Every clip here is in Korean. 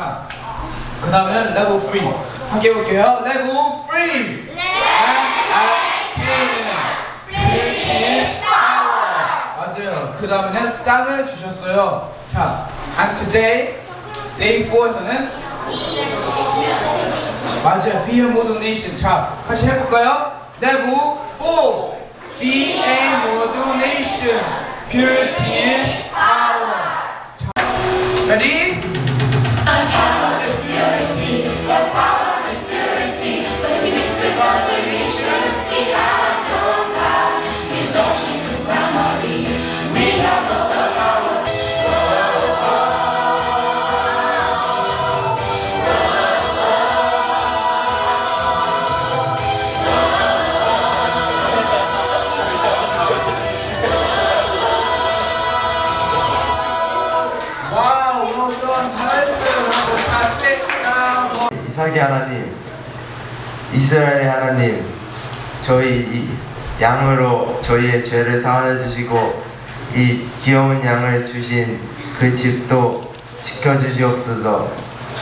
자, 그 다음에는 레벨 3. 함께 해볼게요. 레벨 3. 맞아요. 그 다음에는 땅을 주셨어요. 자, and today, day 4에서는 맞아요. Be a model nation. 자, 같이 해볼까요? 레벨 4. Be a model nation. Purity is power. 자, ready? 이삭의 하나님, 이스라엘의 하나님, 저희 이 양으로 저희의 죄를 사하여 주시고 이 귀여운 양을 주신 그 집도 지켜주시옵소서.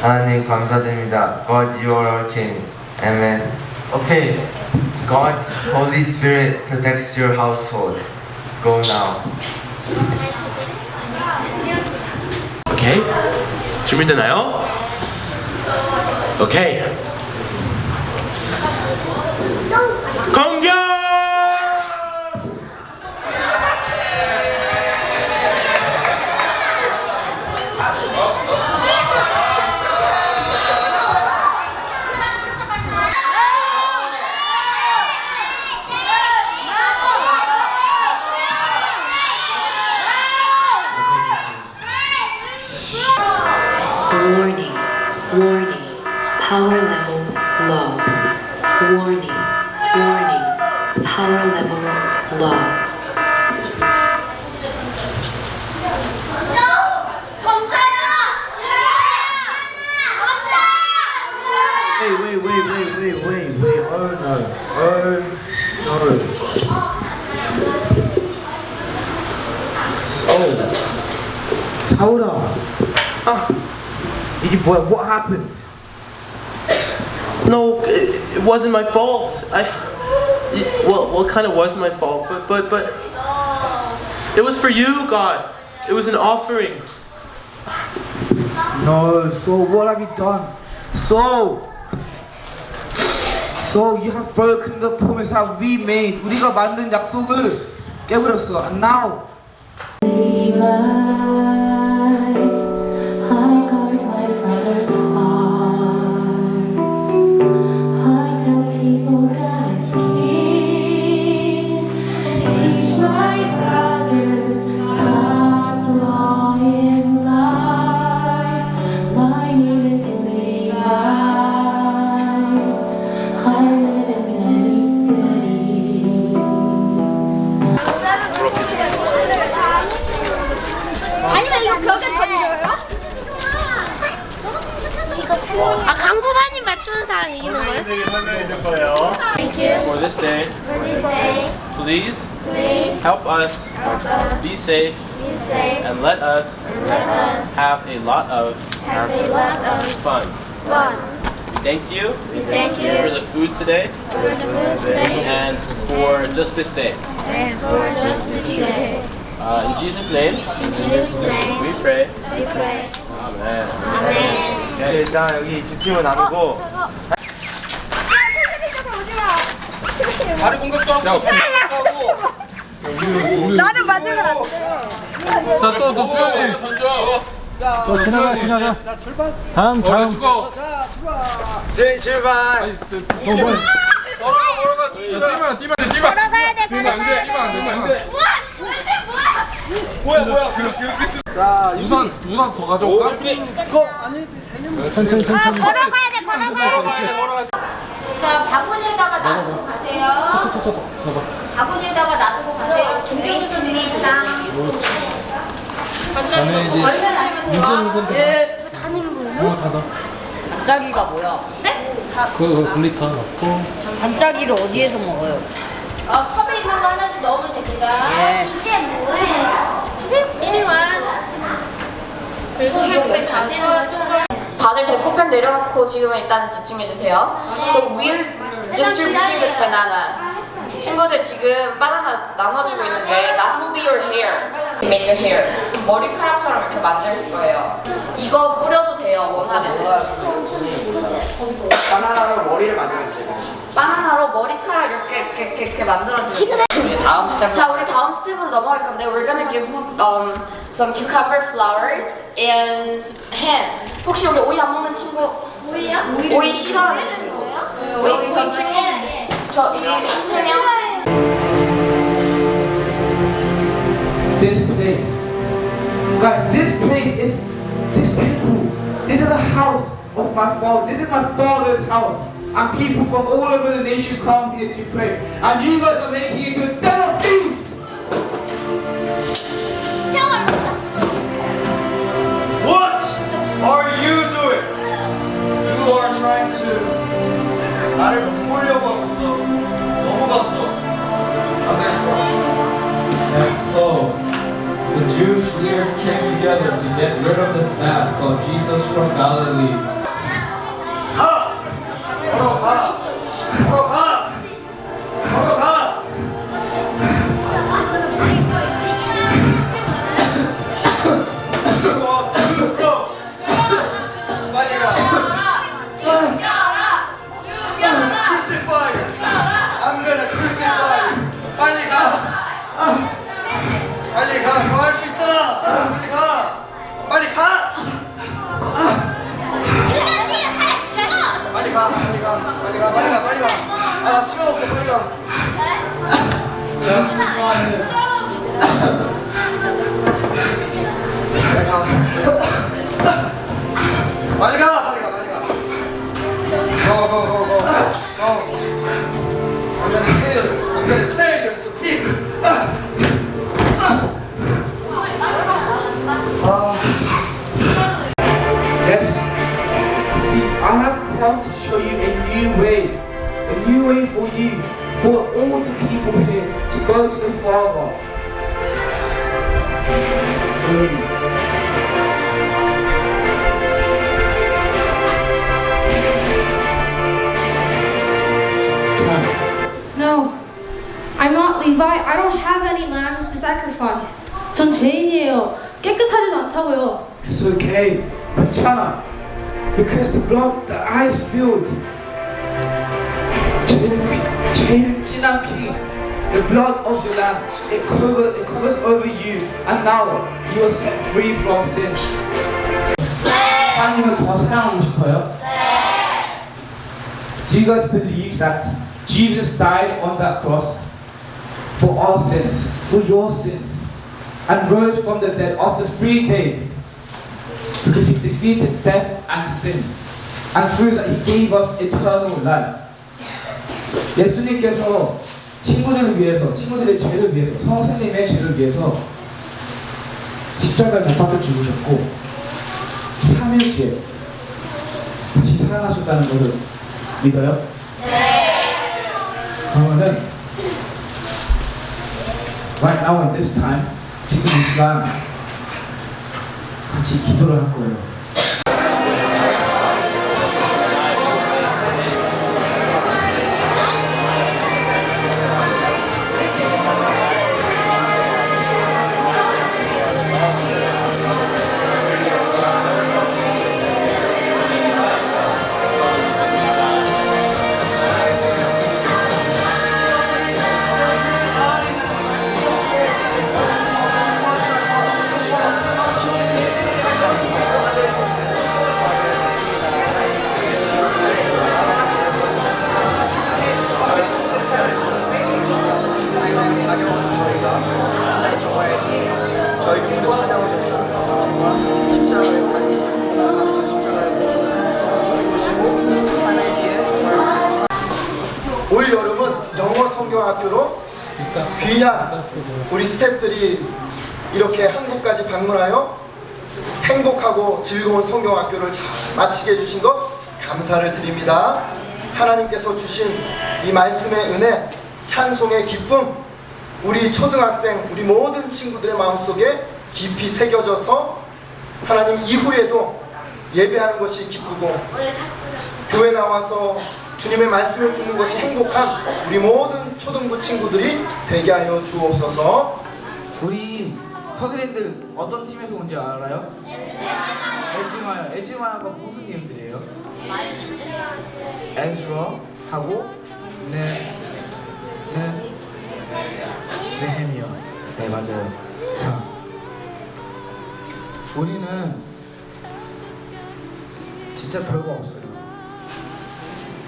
하나님 감사드립니다. God, you are our King. Amen. Okay, God's Holy Spirit protects your household. Go now. 오케이 준비되나요? 오 we win. We oh no. oh no. oh hold on. Ah, you, well, what happened? No, it, wasn't my fault. I, well, well, kind of was my fault, but, but, but, it was for you, God. It was an offering. No, so what have you done? So, So you have broken the promise that we made. 우리가 만든 약속을 깨버렸어. And now. 이기는 거예요? For this day, Please say, please please help us help us be safe be safe and let us and let us have a lot of have a lot of fun. fun. Thank you We thank for you the food today for the food today and for just this day. and for just this day. Uh, in Jesus' name, In Jesus' name we pray. we pray. Amen. 아멘. 네, 일단 여기 두 팀을 나누고 다리 공격도 하고. 나는 맞으면 안 돼. 자또 또 수현이 저 지나가 지나가. 다음 다음. 제 출발. 뛰면 뛰면 뛰면 뛰면 걸어가야 돼, 뛰면 안 돼 뛰면 안돼 뛰면 안돼. 뭐야? 뭐야? 그, 그, 그, 자, 우산 우산 더 가져올까? 천천히 천천히. 걸어가야 돼, 걸어가야 돼. 자 바구니에다가 놔두고 가세요. 바구니에다가 놔두고 가세요. 김경수입니다. 전에 이제 문제는 건 예, 다니는 거예요? 어 닫아 반짝이가 뭐야? 네? 그거 글리터 넣고 반짝이를 어디에서 먹어요? 어, 컵에 있는 거 하나씩 넣으면 됩니다. 이제 뭐예요? 이리 와. 그래서 이거 안 되는 거죠? 다들 배꼽편 내려놓고 지금은 일단은 집중해주세요. So we're distributing this banana. 친구들 지금 바나나 나눠주고 있는데 that will be your hair. Make your hair. 머리카락처럼 이렇게 만들 거예요. 이거 뿌려도 돼요 원하면은. 바나나로 머리를 만들었어요. 바나나로 머리카락 이렇게 이렇게 이렇게, 이렇게 만들어주면 돼요. 다음 스텝. 자, 우리 다음 스텝으로 넘어갈 건데 we're gonna give um, some cucumber flowers and ham. 혹시 여기 오이 안 먹는 친구? 오이야? 오이 싫어하는 친구? 여기서 친구 저이세 명. This place, guys, this place is this temple. This is the house of my father. This is my father's house. And people from all over the nation come here to pray. And you guys are making it to Mm. No, I'm not Levi. I don't have any lambs to sacrifice. 전 죄인이에요. 깨끗하지도 않다고요. It's okay. 괜찮아. Because the blood that I spilled. 제일, 피- 제일 진한 피. The blood of the lamb. It covers, it covers over you. And now you are set free from sin. 하나님을 더 사랑하고 싶어요? 네. Do you guys believe that Jesus died on that cross for our sins, for your sins, and rose from the dead after three days? because he defeated death and sin. And through that he gave us eternal life. 예수님께서 친구들을 위해서, 친구들의 죄를 위해서, 선생님의 죄를 위해서 십자가에 못 박혀 죽으셨고 3일 뒤에 다시 살아나셨다는 것을 믿어요? 네. 그러면은 right now in this time 지금 이 시간 같이 기도를 할 거예요. 우리 스태프들이 이렇게 한국까지 방문하여 행복하고 즐거운 성경학교를 잘 마치게 해주신 것 감사를 드립니다. 하나님께서 주신 이 말씀의 은혜, 찬송의 기쁨, 우리 초등학생, 우리 모든 친구들의 마음속에 깊이 새겨져서 하나님 이후에도 예배하는 것이 기쁘고 교회 나와서 주님의 말씀을 듣는 것이 행복한 우리 모든 초등부 친구들이 되게 하여 주옵소서. 우리 선생님들 어떤 팀에서 온지 알아요? 에즈마요. 에즈마가 무슨 이름들이에요? 에즈라 하고 네, 네, 네헤미요. 네 맞아요. 자, 우리는 진짜 별거 없어요.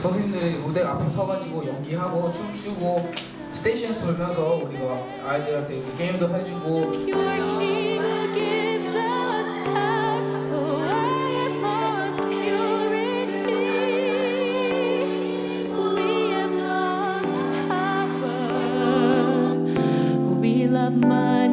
선생님들이 무대 앞에 서가지고 연기하고 춤추고 스테이션에서 돌면서 우리가 아이들한테 게임도 해주고 love my